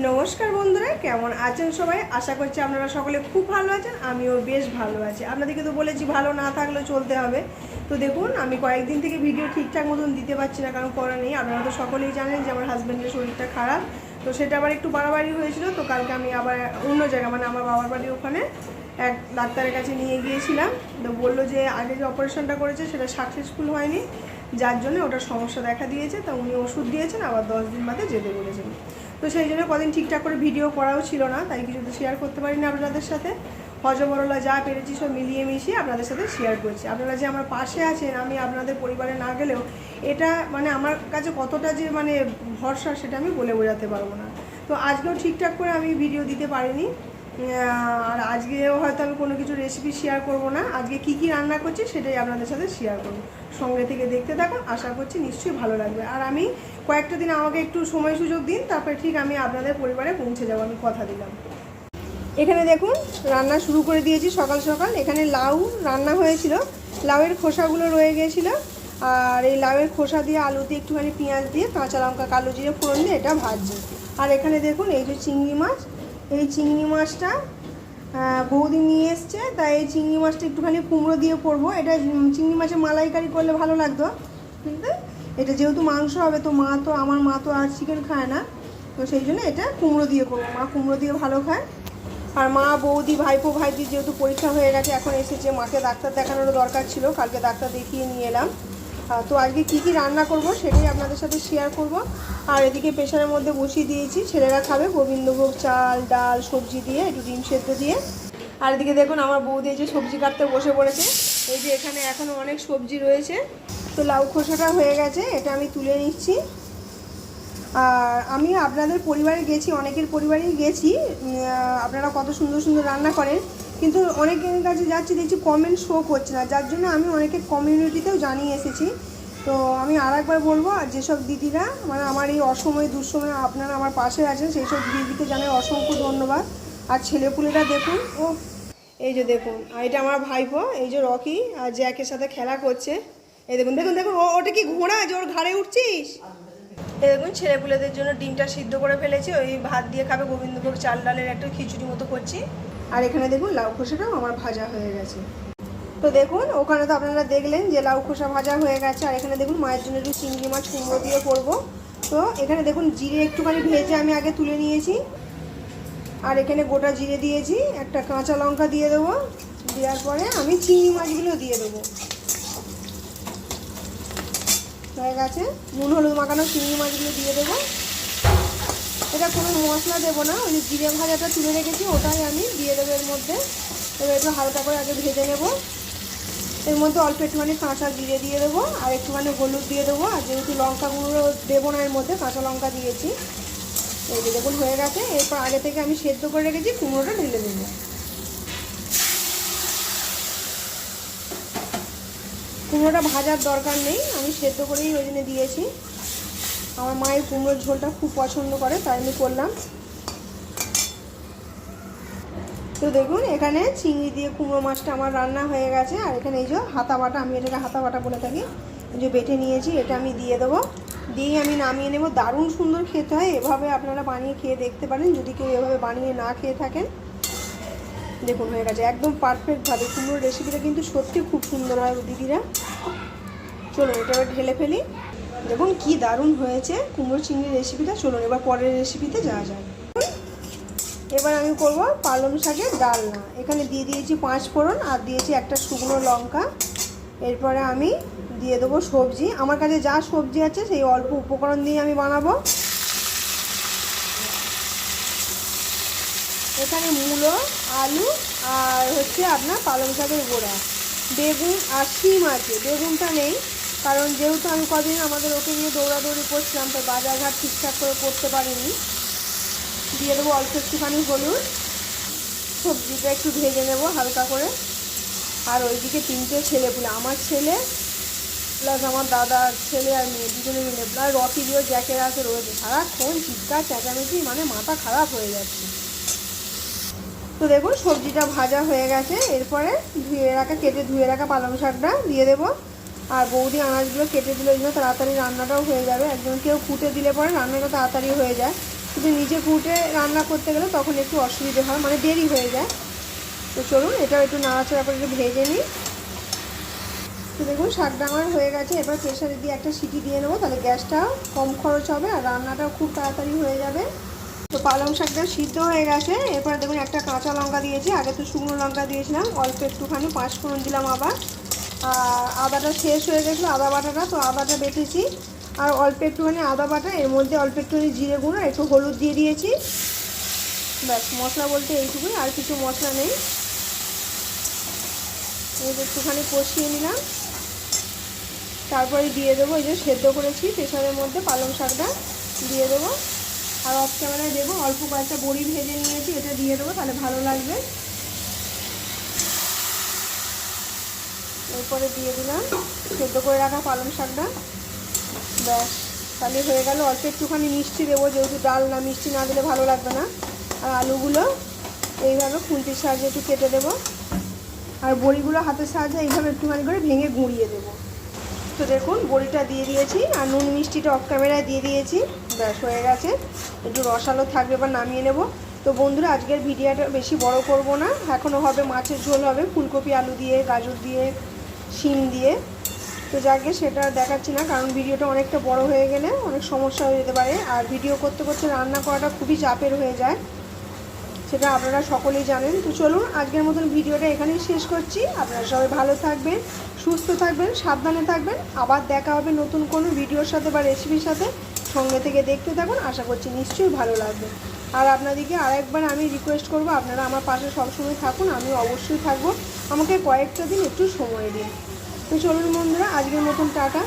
নমস্কার বন্ধুরা, কেমন আছেন সবাই? আশা করছি আপনারা সকলে খুব ভালো আছেন, আমিও বেশ ভালো আছি। আপনাদেরকে তো বলেছি ভালো না থাকলেও চলতে হবে। তো দেখুন, আমি কয়েকদিন থেকে ভিডিও ঠিকঠাক মতন দিতে পারছি না, কারণ করা নেই। আপনারা তো সকলেই জানেন যে আমার হাজব্যান্ডের শরীরটা খারাপ। তো সেটা আবার একটু বাড়াবাড়ি হয়েছিল, তো কালকে আমি আবার অন্য জায়গা মানে আমার বাবার বাড়ির ওখানে এক ডাক্তারের কাছে নিয়ে গিয়েছিলাম। তো বলল যে আগে যে অপারেশনটা করেছে, সেটা সাকসেসফুল হয়নি। যার জন্য ওটা সমস্যা দেখা দিয়েছে, তা উনি ওষুধ দিয়েছেন, আবার দশ দিন বাদে যেতে বলেছেন। তো সেই জন্য কদিন ঠিকঠাক করে ভিডিও করাও ছিল না, তাই কিছু তো শেয়ার করতে পারিনি আপনাদের সাথে। হজবরলা যা পেরেছি সব মিলিয়ে মিশিয়ে আপনাদের সাথে শেয়ার করছি। আপনারা যে আমার পাশে আছেন, আমি আপনাদের পরিবারে না গেলেও, এটা মানে আমার কাছে কতটা যে মানে ভরসা, সেটা আমি বলে বোঝাতে পারব না। তো আজকেও ঠিকঠাক করে আমি ভিডিও দিতে পারিনি। আর আজকেও হয়তো আমি কোনো কিছু রেসিপি শেয়ার করব না। আজকে কি কি রান্না করছি সেটাই আপনাদের সাথে শেয়ার করব। সঙ্গে থেকে দেখতে থাকুন, আশা করছি নিশ্চয়ই ভালো লাগবে। আর আমি কয়েকটা দিন আমাকে একটু সময় সুযোগ দিন, তারপরে ঠিক আমি আপনাদের পরিবারে পৌঁছে যাব, আমি কথা দিলাম। এখানে দেখুন, রান্না শুরু করে দিয়েছি সকাল সকাল। এখানে লাউ রান্না হয়েছিল। লাউয়ের খোসাগুলো রয়ে গিয়েছিল আর এই লাউয়ের খোসা দিয়ে আলু দিয়ে একটুখানি পেঁয়াজ দিয়ে কাঁচা লঙ্কা, কালো জিরে, ফোড়ন দিয়ে এটা ভাজছি। আর এখানে দেখুন, এই যে চিংড়ি মাছ এই চিংড়ি মাছটা বৌদি নিয়ে এসছে তাই এই চিংড়ি মাছটা একটুখানি কুমড়ো দিয়ে করব। এটা চিংড়ি মাছের মালাইকারি করলে ভালো লাগতো। কিন্তু এটা যেহেতু মাংস হবে, তো মা তো, আমার মা তো আর চিকেন খায় না। তো সেই জন্য এটা কুমড়ো দিয়ে করব। মা কুমড়ো দিয়ে ভালো খায়। আর মা, বৌদি, ভাইপো, ভাইজি যেহেতু পরীক্ষা হয়ে গেছে, এখন এসেছে। মাকে ডাক্তার দেখানোরও দরকার ছিল। কালকে ডাক্তার দেখিয়ে নিয়ে এলাম। তো আজকে কি কি রান্না করব সেটাই আপনাদের সাথে শেয়ার করব। আর এদিকে প্রেশারের মধ্যে বসিয়ে দিয়েছি। ছেলেরা খাবে গোবিন্দভোগ চাল, ডাল, সবজি দিয়ে, একটু ডিম সেদ্ধ দিয়ে। আর এদিকে দেখুন আমার বৌদি এই যে সবজি কাটতে বসে পড়েছে। এই যে এখানে এখনও অনেক সবজি রয়েছে। তো লাউ খোসাটা হয়ে গেছে, এটা আমি তুলে নিচ্ছি। আর আমি আপনাদের পরিবারে গেছি, অনেকের পরিবারেই গেছি। আপনারা কত সুন্দর সুন্দর রান্না করেন। কিন্তু অনেকের কাছে যাচ্ছি, দেখছি কমেন্ট শো করছে না, যার জন্য আমি অনেকের কমিউনিটিতেও জানিয়ে এসেছি। তো আমি আর একবার বলব, আর যেসব দিদিরা মানে আমার এই অসময়ে, দুঃসময়ে আপনারা আমার পাশে আছেন সেই সব দিদিকে জানাই অসংখ্য ধন্যবাদ। আর ছেলেপুলেরা দেখুন, ও, এই যে দেখুন, আর এটা আমার ভাইপো, এই যে রকি আর জ্যাকের সাথে খেলা করছে। এই দেখুন দেখুন দেখুন, ও, ওটা কি ঘোড়া? যে ওর ঘাড়ে উঠছিস? এই দেখুন, ছেলেপুলেদের জন্য ডিমটা সিদ্ধ করে ফেলেছি, ওই ভাত দিয়ে খাবে গোবিন্দভোগ চাল ডালের একটা খিচুড়ি মতো করছি। আর এখানে দেখুন লাউ খোসাটাও আমার ভাজা হয়ে গেছে। তো দেখুন, ওখানে তো আপনারা দেখলেন যে লাউ খোসা ভাজা হয়ে গেছে, আর এখানে দেখুন মায়ের জন্য একটু চিংড়ি মাছ কুমড়ো দিয়ে করব। তো এখানে দেখুন জিরে একটুখানি ভেজে আমি আগে তুলে নিয়েছি। আর এখানে গোটা জিরে দিয়েছি, একটা কাঁচা লঙ্কা দিয়ে দেবো। দেওয়ার পরে আমি চিংড়ি মাছগুলো দিয়ে দেবো। হয়ে গেছে। নুন, হলুদ মাখানো চিংড়ি মাছগুলো দিয়ে দেবো। এটা কোনো মশলা দেবো না, ওই যে জিরে ভাজাটা তুলে রেখেছি, ওটাই আমি দিয়ে দেবো এর মধ্যে। এবার একটু হালকা করে আগে ভেজে নেব। এর মধ্যে অল্প একটুখানি কাঁচা জিরে দিয়ে দেবো, আর একটুখানি হলুদ দিয়ে দেবো, আর যেহেতু লঙ্কা গুঁড়ো দেবো না এর মধ্যে, কাঁচা লঙ্কা দিয়েছি। এই দেখুন, হয়ে গেছে। এরপর আগে থেকে আমি সেদ্ধ করে রেখেছি, কুমড়োটা ঢেলে দেবো কুমড়োটা ভাজার দরকার নেই, আমি সেদ্ধ করেই ওই জন্য দিয়েছি। আমার মায়ের কুমড়োর ঝোলটা খুব পছন্দ করে, তাই আমি করলাম। তো দেখুন, এখানে চিংড়ি দিয়ে কুমড়ো মাছটা আমার রান্না হয়ে গেছে, আর এখানে এই যে হাতা বাটা, আমি এটাকে হাতা বাটা বলে থাকি যে বেটে নিয়েছি, এটা আমি দিয়ে দেবো। দিয়ে আমি নামিয়ে নেব, দারুণ সুন্দর খেতে হয়, এভাবে আপনারা বানিয়ে খেয়ে দেখতে পারেন, যদি কেউ এভাবে বানিয়ে না খেয়ে থাকেন। দেখুন, হয়ে গেছে, একদম পারফেক্টভাবে কুমড়োর রেসিপিটা কিন্তু সত্যি খুব সুন্দর হয়, দিদিরা। চলুন এটা ঢেলে ফেলি। দেখুন কি দারুণ হয়েছে। কুমড়ো চিংড়ির রেসিপিটা চলুন এবার পরের রেসিপিতে যাওয়া যায় এবার আমি করব পালং শাকের ডালনা। এখানে দিয়ে দিয়েছি পাঁচ ফোড়ন আর দিয়েছি একটা শুকনো লঙ্কা। এরপরে আমি দিয়ে দেবো সবজি। আমার কাছে যা সবজি আছে সেই অল্প উপকরণ দিয়ে আমি বানাবো। এখানে মূলো, আলু আর হচ্ছে আপনার পালং শাকের গোড়া। বেগুন আর শিম আছে। বেগুনটা নেই। কারণ যেহেতু আমি কদিন আমাদের ওকে নিয়ে দৌড়াদৌড়ি করছিলাম, তো বাজারঘাট ঠিকঠাক করে করতে পারিনি। দিয়ে দেবো অল্প একটুখানি হলুদ, সবজিটা একটু ভেজে নেব হালকা করে। আর ওইদিকে তিনটে ছেলে পুলে আমার ছেলে প্লাস আমার দাদার ছেলে আর মেয়ে, দুজনে মিলে প্লাস রকি দিয়েও জ্যাকের আছে রয়েছে। সারাক্ষণ চিৎকার, চেঁচামেচি মানে মাথা খারাপ হয়ে যাচ্ছে। তো দেখুন, সবজিটা ভাজা হয়ে গেছে। এরপরে ধুয়ে রাখা, কেটে ধুয়ে রাখা পালং শাকটা দিয়ে দেবো। আর বৌদি আনাজগুলো কেটে দিলে ওই তাড়াতাড়ি রান্নাটাও হয়ে যাবে। একজন কেউ কুটে দিলে পরে রান্নাটা তাড়াতাড়ি হয়ে যায়। শুধু নিজে কুটে রান্না করতে গেলে তখন একটু অসুবিধে হয় মানে দেরি হয়ে যায়। তো চলুন, এটাও একটু নাড়াচাড়া করে একটু ভেজে নিই। তো দেখুন শাকটা আমার হয়ে গেছে। এবার প্রেশারে দিয়ে একটা সিটি দিয়ে নেব। তাহলে গ্যাসটাও কম খরচ হবে আর রান্নাটাও খুব তাড়াতাড়ি হয়ে যাবে। তো পালং শাকটা সিদ্ধ হয়ে গেছে। এরপর দেখুন, একটা কাঁচা লঙ্কা দিয়েছি। আগে তো শুকনো লঙ্কা দিয়েছিলাম। অল্প একটুখানি পাঁচ ফোড়ন দিলাম আবার। আদাটা শেষ হয়ে গেছিল, আদা বাটাটা, তো আদাটা বেটেছি। আর অল্প একটুখানি আদা বাটা, এর মধ্যে অল্প একটুখানি জিরে গুঁড়ো, একটু হলুদ দিয়ে দিয়েছি। ব্যাস, মশলা বলতে এইটুকুই, আর কিছু মশলা নেই। একটুখানি কষিয়ে নিলাম। তারপরে দিয়ে দেবো, এই যে সেদ্ধ করেছি, প্রেশারের মধ্যে পালং শাকটা দিয়ে দেবো। আর অফ ক্যামেরায় দেবো, অল্প কয়েকটা বড়ি ভেজে নিয়েছি, এটা দিয়ে দেবো, তাহলে ভালো লাগবে। এরপরে দিয়ে দিলাম। সেদ্ধ করে রাখা পালং শাকটা। ব্যাস, তাহলে হয়ে গেল। অল্প একটুখানি মিষ্টি দেবো, যেহেতু ডাল না, মিষ্টি না দিলে ভালো লাগবে না। আর আলুগুলো এইভাবে খুন্তির সাহায্যে একটু কেটে দেবো। আর বড়িগুলো হাতের সাহায্যে এইভাবে একটুখানি করে ভেঙে গুঁড়িয়ে দেবো। তো দেখুন, বড়িটা দিয়ে দিয়েছি, আর নুন মিষ্টিটা অফ ক্যামেরায় দিয়ে দিয়েছি। ব্যাস, হয়ে গেছে। একটু রসালো থাকবে বা নামিয়ে নেব। তো বন্ধুরা, আজকের ভিডিওটা বেশি বড় করব না। এখনও হবে মাছের ঝোল, হবে ফুলকপি, আলু দিয়ে, গাজর দিয়ে শিম দিয়ে। তো যাকে সেটা দেখাচ্ছি না, কারণ ভিডিওটা অনেকটা বড় হয়ে গেলে অনেক সমস্যা হয়ে যেতে পারে। আর ভিডিও করতে করতে রান্না করাটা খুবই চাপের হয়ে যায়। সেটা আপনারা সকলেই জানেন। তো চলুন, আজকের মতন ভিডিওটা এখানেই শেষ করছি। আপনারা সবাই ভালো থাকবেন, সুস্থ থাকবেন, সাবধানে থাকবেন। আবার দেখা হবে নতুন কোনো ভিডিওর সাথে বা রেসিপির সাথে। সঙ্গে থেকে দেখতে থাকুন, আশা করছি নিশ্চয়ই ভালো লাগবে। আর আপনাদেরকে আরেকবার আমি রিকোয়েস্ট করব, আপনারা আমার পাশে সবসময় থাকুন আমি অবশ্যই থাকব। আমাকে কয়েকটা দিন একটু সময় দিন। তো চলুন বন্ধুরা আজকের মতন টাটা।